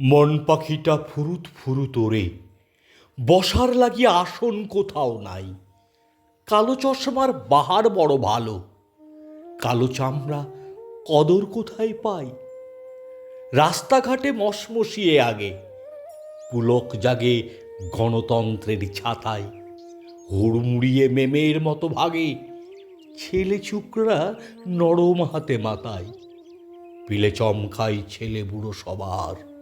মন পাখিটা ফুরুত ফুরুত ওরে। বসার লাগিয়ে আসন কোথাও নাই। কালো চশমার বাহার বড় ভালো। কালো চামড়া কদর কোথায় পাই? রাস্তাঘাটে মশমশিয়ে আগে। পুলক জাগে গণতন্ত্রের ছাতায়। হুড়মুড়িয়ে মেমের মতো ভাগে। ছেলে চুকরা নরম হাতে মাতায় পিলে চমকাই ছেলে বুড়ো সবার।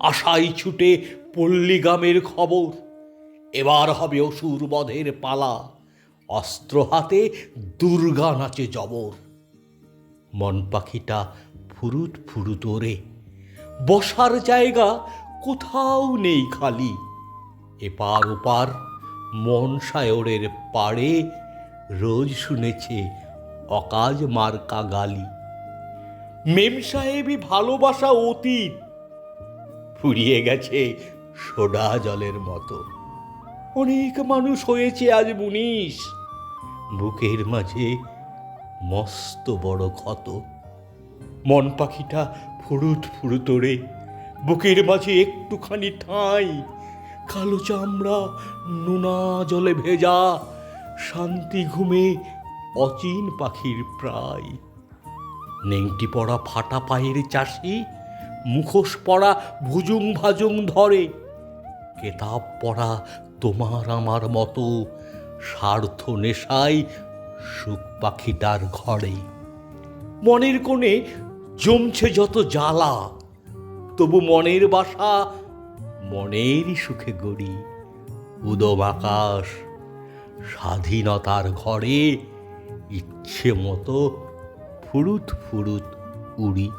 আশাই ছুটে পল্লীগ্রামের খবর। এবার হবে অসুর বধের পালা, অস্ত্র হাতে দুর্গা নাচে জবর। মন পাখিটা ফুরুত ফুরুত ওরে, বসার জায়গা কোথাও নেই খালি। এপার ওপার মন সায়রের পাড়ে রোজ শুনেছে অকাজ মার্কা গালি। মেম সাহেবই ভালোবাসা অতীত ফুরিয়ে গেছে সোডা জলের মতো। অনেক মানুষ হয়েছে আজ মুনিশ। বুকের মাঝে মস্ত বড় ক্ষত। মন পাখিটা ফুরুত ফুরুতরে বুকের মাঝে একটুখানি ঠাঁই। কালো চামড়া নোনা জলে ভেজা। শান্তি ঘুমে অচিন পাখির প্রায়। নেংটি পড়া ফাটা পায়ের চাষি মুখোশ পড়া ভুজুং ভাজুং ধরে। কেতাব পড়া তোমার আমার মতো স্বার্থ নেশায় সুখ পাখিটার ঘরে। মনের কোণে জমছে যত জ্বালা, তবু মনের বাসা মনেরই সুখে গড়ি। উদম আকাশ, স্বাধীনতার ঘরে ইচ্ছে মতো ফুরুত ফুরুত উড়ি।